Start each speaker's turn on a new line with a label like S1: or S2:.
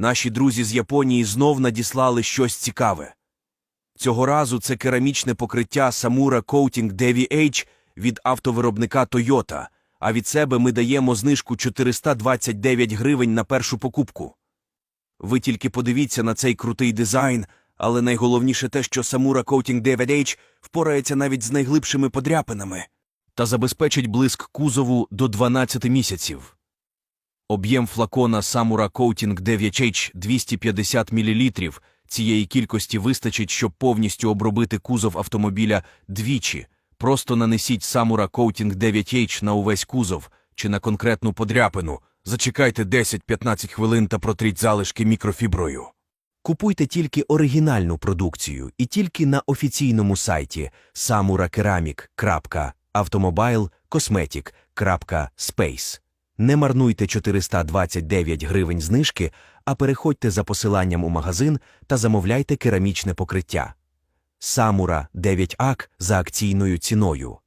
S1: Наші друзі з Японії знов надіслали щось цікаве. Цього разу це керамічне покриття Samura Coating DVH від автовиробника Toyota, а від себе ми даємо знижку 429 гривень на першу покупку. Ви тільки подивіться на цей крутий дизайн, але найголовніше те, що Samura Coating DVH впорається навіть з найглибшими подряпинами та забезпечить блиск кузову до 12 місяців. Об'єм флакона Samura Coating 9H 250 мл. Цієї кількості вистачить, щоб повністю обробити кузов автомобіля двічі. Просто нанесіть Samura Coating 9H на увесь кузов чи на конкретну подряпину. Зачекайте 10-15 хвилин та протріть залишки мікрофіброю. Купуйте тільки оригінальну продукцію і тільки на офіційному сайті samuraceramic.automobilecosmetic.space. Не марнуйте 429 гривень знижки, а переходьте за посиланням у магазин та замовляйте керамічне покриття. Самура 9 ак за акційною ціною.